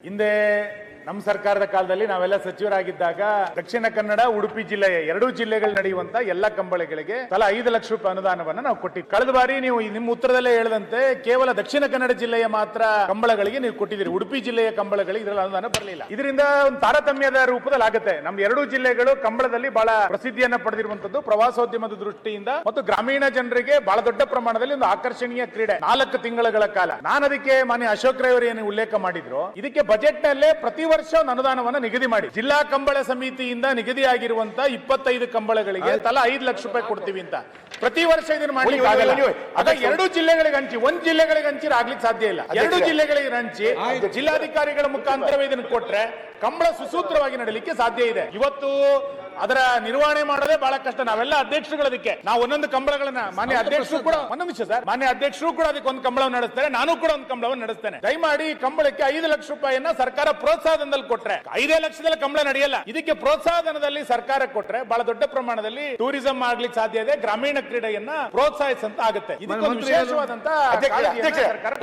இந்த ನಮ್ಮ ಸರ್ಕಾರದ ಕಾಲದಲ್ಲಿ ನಾವೆಲ್ಲ ಸಚಿವರಾಗಿದ್ದಾಗ ದಕ್ಷಿಣ ಕನ್ನಡ, ಉಡುಪಿ ಜಿಲ್ಲೆಯ ಎರಡೂ ಜಿಲ್ಲೆಗಳು ನಡೆಯುವಂತ ಎಲ್ಲ ಕಂಬಳಿಗಳಿಗೆ ತಲಾ ಐದು ಲಕ್ಷ ರೂಪಾಯಿ ಅನುದಾನವನ್ನು ನಾವು ಕೊಟ್ಟಿದ್ವಿ. ಕಳೆದ ಬಾರಿ ನೀವು ನಿಮ್ಮ ಉತ್ತರದಲ್ಲೇ ಹೇಳಿದಂತೆ ಕೇವಲ ದಕ್ಷಿಣ ಕನ್ನಡ ಜಿಲ್ಲೆಯ ಮಾತ್ರ ಕಂಬಳಗಳಿಗೆ ನೀವು ಕೊಟ್ಟಿದ್ದೀರಿ. ಉಡುಪಿ ಜಿಲ್ಲೆಯ ಕಂಬಳಗಳಿಗೆ ಇದರಲ್ಲಿ ಅನುದಾನ ಬರಲಿಲ್ಲ. ಇದರಿಂದ ಒಂದು ತಾರತಮ್ಯದ ರೂಪದಲ್ಲಿ ಆಗುತ್ತೆ. ನಮ್ಮ ಎರಡೂ ಜಿಲ್ಲೆಗಳು ಕಂಬಳದಲ್ಲಿ ಬಹಳ ಪ್ರಸಿದ್ಧಿಯನ್ನ ಪಡೆದಿರುವಂತದ್ದು ಪ್ರವಾಸೋದ್ಯಮದ ದೃಷ್ಟಿಯಿಂದ ಮತ್ತು ಗ್ರಾಮೀಣ ಜನರಿಗೆ ಬಹಳ ದೊಡ್ಡ ಪ್ರಮಾಣದಲ್ಲಿ ಒಂದು ಆಕರ್ಷಣೀಯ ಕ್ರೀಡೆ. ನಾಲ್ಕು ತಿಂಗಳುಗಳ ಕಾಲ. ನಾನು ಅದಕ್ಕೆ ಮಾನ್ಯ ಅಶೋಕ್ ರೈ ಅವರು ಏನು ಉಲ್ಲೇಖ ಮಾಡಿದ್ರು? ಇದಕ್ಕೆ ಬಜೆಟ್ ನಲ್ಲೇ ಪ್ರತಿ ಒಂದು ಅನುದಾನವನ್ನು ನಿಗದಿ ಮಾಡಿ. ಜಿಲ್ಲಾ ಕಂಬಳ ಸಮಿತಿಯಿಂದ ನಿಗದಿಯಾಗಿರುವಂತ ಇಪ್ಪತ್ತೈದು ಕಂಬಳಗಳಿಗೆ ತಲಾ ಐದು ಲಕ್ಷ ರೂಪಾಯಿ ಕೊಡ್ತೀವಿ ಅಂತ. ಪ್ರತಿ ವರ್ಷ ಇದನ್ನ ಮಾಡಿ. ಅದ ಎರಡು ಜಿಲ್ಲೆಗಳಿಗೆ ಹಂಚಿ ಒಂದ್ ಜಿಲ್ಲೆಗಳಿಗೆ ಹಂಚಿರ ಆಗ್ಲಿಕ್ಕೆ ಸಾಧ್ಯ ಇಲ್ಲ. ಎರಡು ಜಿಲ್ಲೆಗಳಿಗೆ ಹಂಚಿ ಜಿಲ್ಲಾಧಿಕಾರಿಗಳ ಮುಖಾಂತರವೇ ಇದನ್ನು ಕೊಟ್ರೆ ಕಂಬಳ ಸುಸೂತ್ರವಾಗಿ ನಡೀಲಿಕ್ಕೆ ಸಾಧ್ಯ ಇದೆ. ಇವತ್ತು ಅದರ ನಿರ್ವಹಣೆ ಮಾಡೋದೇ ಬಹಳ ಕಷ್ಟ. ನಾವೆಲ್ಲ ಅಧ್ಯಕ್ಷರುಗಳು ಅದಕ್ಕೆ. ನಾವು ಒಂದೊಂದು ಕಂಬಳಗಳನ್ನ ಮಾನ್ಯ ಅಧ್ಯಕ್ಷರು ಕೂಡ ಒಂದೊಂದು ವಿಷಯ ಸರ್. ಮಾನ್ಯ ಅಧ್ಯಕ್ಷರು ಕೂಡ ಅದಕ್ಕೆ ಒಂದು ಕಂಬಳವನ್ನು ನಡೆಸ್ತಾರೆ. ನಾನು ಕೂಡ ಒಂದು ಕಂಬಳವನ್ನು ನಡೆಸ್ತೇನೆ. ದಯಮಾಡಿ ಈ ಕಂಬಳಕ್ಕೆ ಐದು ಲಕ್ಷ ರೂಪಾಯಿಯನ್ನ ಸರ್ಕಾರ ಪ್ರೋತ್ಸಾಹದಲ್ಲಿ ಕೊಟ್ರೆ. ಐದೇ ಲಕ್ಷದಲ್ಲಿ ಕಂಬಳ ನಡೆಯಲ್ಲ. ಇದಕ್ಕೆ ಪ್ರೋತ್ಸಾಹಧನದಲ್ಲಿ ಸರ್ಕಾರ ಕೊಟ್ರೆ ಬಹಳ ದೊಡ್ಡ ಪ್ರಮಾಣದಲ್ಲಿ ಟೂರಿಸಂ ಆಗ್ಲಿಕ್ಕೆ ಸಾಧ್ಯ ಇದೆ. ಗ್ರಾಮೀಣ ಕ್ರೀಡೆಯನ್ನ ಪ್ರೋತ್ಸಾಹಿಸಂತ ಆಗುತ್ತೆ. ಇದಕ್ಕೊಂದು ವಿಶೇಷವಾದಂತಹ ವಿಶೇಷವಾದಂತ ಸರ್ಕಾರ